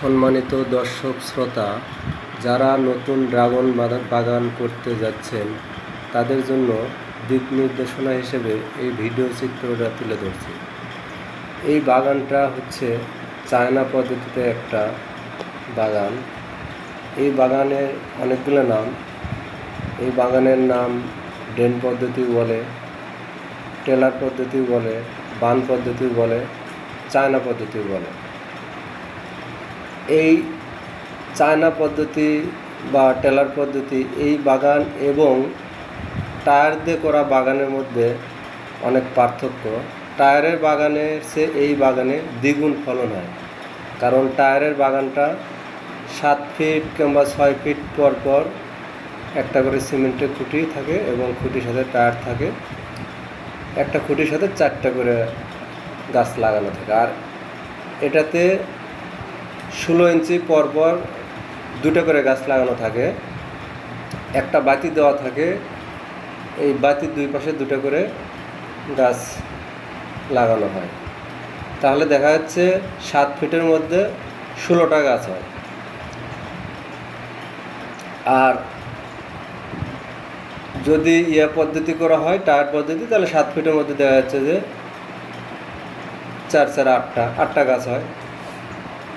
সম্মানিত দর্শক শ্রোতা, যারা নতুন ড্রাগন বাগান করতে যাচ্ছেন, তাদের জন্য দিক নির্দেশনা হিসেবে এই ভিডিও চিত্রটা তুলে ধরছি। এই বাগানটা হচ্ছে চায়না পদ্ধতিতে একটা বাগান। এই বাগানের অনেকগুলো নাম। এই বাগানের নাম ড্রেন পদ্ধতি বলে, টেলার পদ্ধতি বলে, বান পদ্ধতি বলে, চায়না পদ্ধতি বলে। এই চায়না পদ্ধতি বা টেলার পদ্ধতি, এই বাগান এবং টায়ার দিয়ে করা বাগানের মধ্যে অনেক পার্থক্য। টায়ারের বাগানের সে এই বাগানে দ্বিগুণ ফলন হয়। কারণ টায়ারের বাগানটা সাত ফিট কিংবা ছয় ফিট পর পর একটা করে সিমেন্টের খুঁটি থাকে এবং খুঁটির সাথে টায়ার থাকে। একটা খুঁটির সাথে চারটা করে গাছ লাগানো থাকে। আর এটাতে ষোলো ইঞ্চি পরপর পর দুটো করে গাছ লাগানো থাকে। একটা বাতি দেওয়া থাকে। এই বাতির দুই পাশে দুটো করে গাছ লাগানো হয়। তাহলে দেখা যাচ্ছে সাত ফিটের মধ্যে ষোলোটা গাছ হয়। আর যদি ইয়ে পদ্ধতি করা হয়, টায়ার পদ্ধতি, তাহলে সাত ফিটের মধ্যে দেখা যাচ্ছে যে চার চার আটটা আটটা গাছ হয়।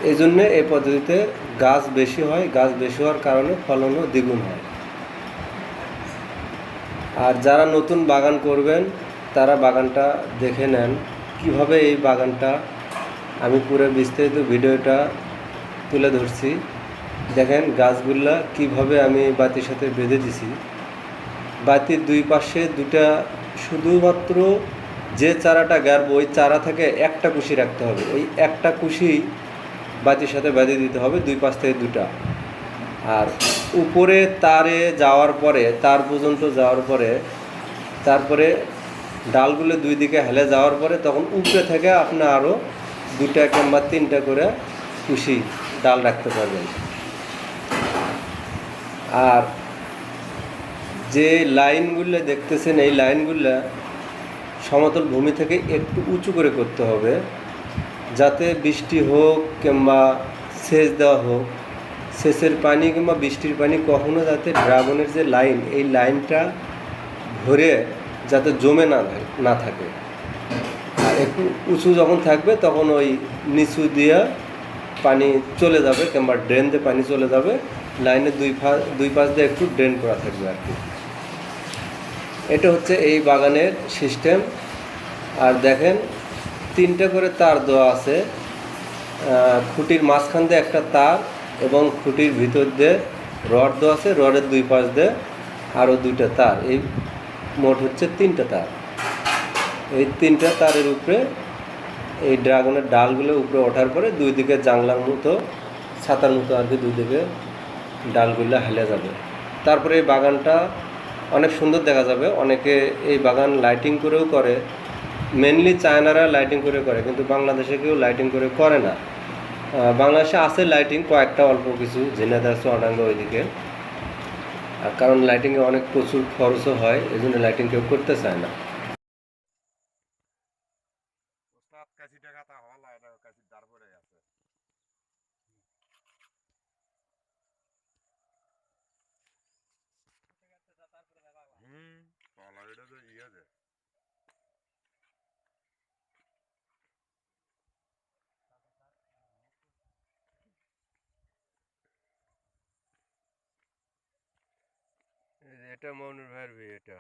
এই জন্যে এই পদ্ধতিতে গাছ বেশি হয়, গাছ বেশি হওয়ার কারণে ফলনও দ্বিগুণ হয়। আর যারা নতুন বাগান করবেন, তারা বাগানটা দেখে নেন। কীভাবে এই বাগানটা, আমি পুরো বিস্তারিত ভিডিওটা তুলে ধরছি। দেখেন গাছগুলা কীভাবে আমি বাতির সাথে বেঁধে দিছি। বাতির দুই পাশে দুটা শুধুমাত্র যে চারাটা গাড়বো, ওই চারা থেকে একটা কুশি রাখতে হবে। ওই একটা কুশি বাতির সাথে বেঁধে দিতে হবে, দুই পাশ থেকে দুটা আর উপরে তারে যাওয়ার পরে, তার পর্যন্ত যাওয়ার পরে, তারপরে ডালগুলো দুই দিকে হেলে যাওয়ার পরে তখন উপরে থেকে আপনি আরও দুটা কিংবা তিনটা করে কুশি ডাল রাখতে পারবেন। আর যে লাইনগুলো দেখতেছেন, এই লাইনগুলো সমতল ভূমি থেকে একটু উঁচু করে করতে হবে। যাতে বৃষ্টি হোক কিংবা সেচ দেওয়া হোক, সেচের পানি কিংবা বৃষ্টির পানি কখনো যাতে ড্রাগনের যে লাইন, এই লাইনটা ভরে যাতে জমে না না থাকে। আর একটু উঁচু যখন থাকবে তখন ওই নিচু দিয়ে পানি চলে যাবে কিংবা ড্রেন দিয়ে পানি চলে যাবে, লাইনের দুই পা দুই পাশ দিয়ে একটু ড্রেন করা থাকবে আর কি। এটা হচ্ছে এই বাগানের সিস্টেম। আর দেখেন তিনটে করে তার দেওয়া আছে। খুঁটির মাঝখান দিয়ে একটা তার এবং খুঁটির ভিতর দিয়ে রড দেওয়া আছে, রডের দুই পাশ দিয়ে আরও দুইটা তার। এই মোট হচ্ছে তিনটা তার। এই তিনটা তারের উপরে এই ড্রাগনের ডালগুলো উপরে ওঠার পরে দুই দিকে জাংলার মতো, ছাতার মতো আর কি দুই দিকে ডালগুলো হেলে যাবে। তারপরে এই বাগানটা অনেক সুন্দর দেখা যাবে। অনেকে এই বাগান লাইটিং করেও করে। মেনলি চায়নারা লাইটিং করে করে, কিন্তু বাংলাদেশে কেউ লাইটিং করে করে না। বাংলাদেশে আছে লাইটিং কয়েকটা অল্প কিছু ঝিনাদার চুয়াডাঙ্গা ওইদিকে। আর কারণ লাইটিংয়ে অনেক প্রচুর খরচও হয় এই জন্য লাইটিং কেউ করতে চায় না ওস্তাদ কাশি টাকা তা হওয়া লাগে না কাশি তারপরে আছে হুম কলা এটা তো ইয়ে যে এটা মনুর ভাইয়ের বিয়ে এটা।